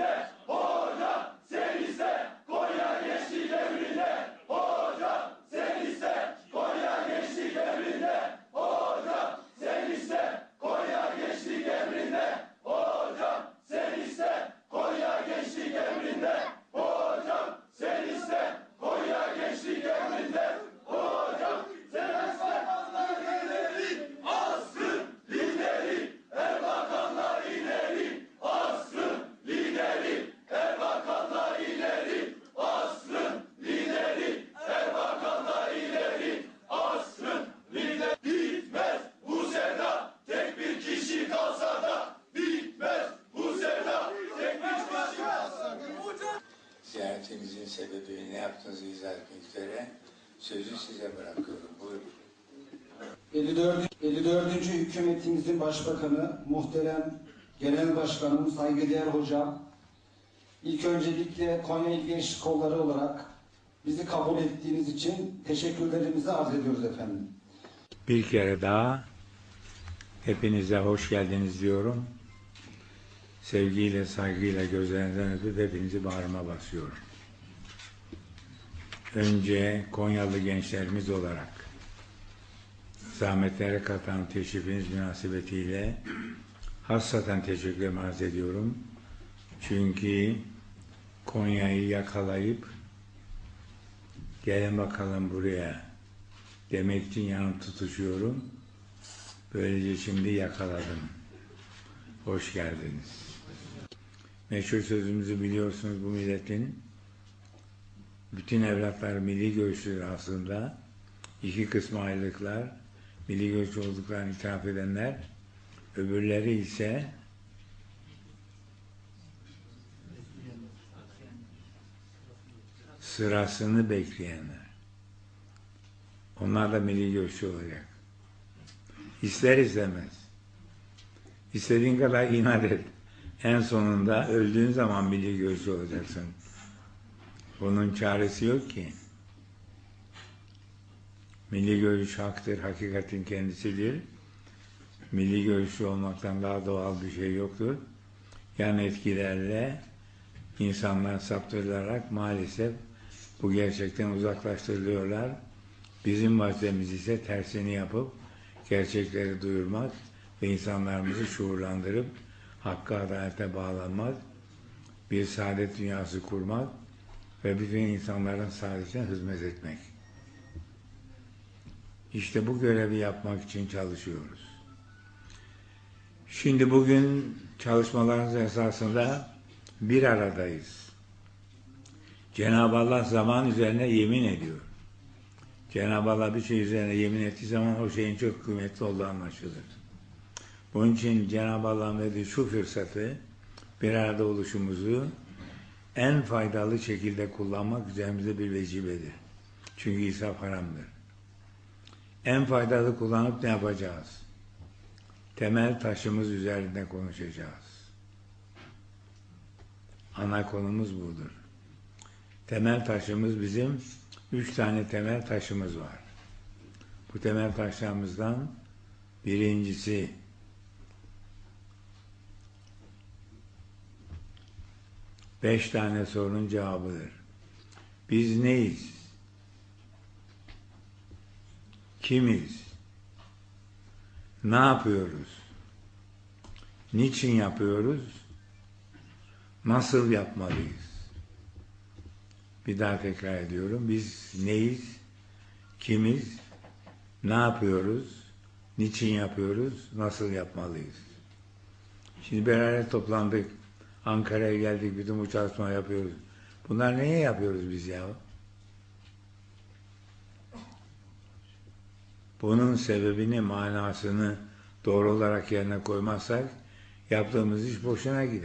Yes! Ne yaptığınızı izah etmek üzere sözü size bırakıyorum. Buyurun. 54. 54. hükümetimizin başbakanı, muhterem genel başkanım, saygıdeğer hocam, ilk öncelikle Konya İl Gençlik Kolları olarak bizi kabul ettiğiniz için teşekkürlerimizi arz ediyoruz efendim. Bir kere daha hepinize hoş geldiniz diyorum. Sevgiyle, saygıyla gözlerinizden öpüp hepinizi bağrıma basıyorum. Önce Konyalı gençlerimiz olarak zahmetlere katan teşrifiniz münasebetiyle hassaten teşekkür arz ediyorum. Çünkü Konya'yı yakalayıp gelin bakalım buraya demek için yanım tutuşuyorum. Böylece şimdi yakaladım. Hoş geldiniz. Meşhur sözümüzü biliyorsunuz bu milletin. Bütün evlatlar milli görüşlüdür aslında. İki kısmı ayrılıklar. Milli görüşlü olduklarını itiraf edenler. Öbürleri ise sırasını bekleyenler. Onlar da milli görüşlü olacak. İster istemez. İstediğin kadar inat et. En sonunda öldüğün zaman milli görüşlü olacaksın. Bunun çaresi yok ki. Milli görüş haktır, hakikatin kendisidir. Milli görüşlü olmaktan daha doğal bir şey yoktur. Yan etkilerle insanlar saptırılarak maalesef bu gerçekten uzaklaştırılıyorlar. Bizim vazifemiz ise tersini yapıp gerçekleri duyurmak ve insanlarımızı şuurlandırıp hakka adalete bağlanmak, bir saadet dünyası kurmak ve bütün insanların saadetine hizmet etmek. İşte bu görevi yapmak için çalışıyoruz. Şimdi bugün çalışmalarımız esasında bir aradayız. Cenab-ı Allah zaman üzerine yemin ediyor. Cenab-ı Allah bir şey üzerine yemin ettiği zaman o şeyin çok kıymetli olduğu anlaşılır. Bunun için Cenab-ı Allah'ın verdiği şu fırsatı, bir arada oluşumuzu en faydalı şekilde kullanmak üzerimize bir vecibedir. Çünkü israf haramdır. En faydalı kullanıp ne yapacağız? Temel taşımız üzerinde konuşacağız. Ana konumuz budur. Temel taşımız bizim üç tane temel taşımız var. Bu temel taşlarımızdan birincisi beş tane sorunun cevabıdır. Biz neyiz? Kimiz? Ne yapıyoruz? Niçin yapıyoruz? Nasıl yapmalıyız? Bir daha tekrar ediyorum. Biz neyiz? Kimiz? Ne yapıyoruz? Niçin yapıyoruz? Nasıl yapmalıyız? Şimdi beraber toplandık. Ankara'ya geldik. Bütün bu çalışma yapıyoruz. Bunlar neye yapıyoruz biz ya? Bunun sebebini, manasını doğru olarak yerine koymazsak yaptığımız iş boşuna gider.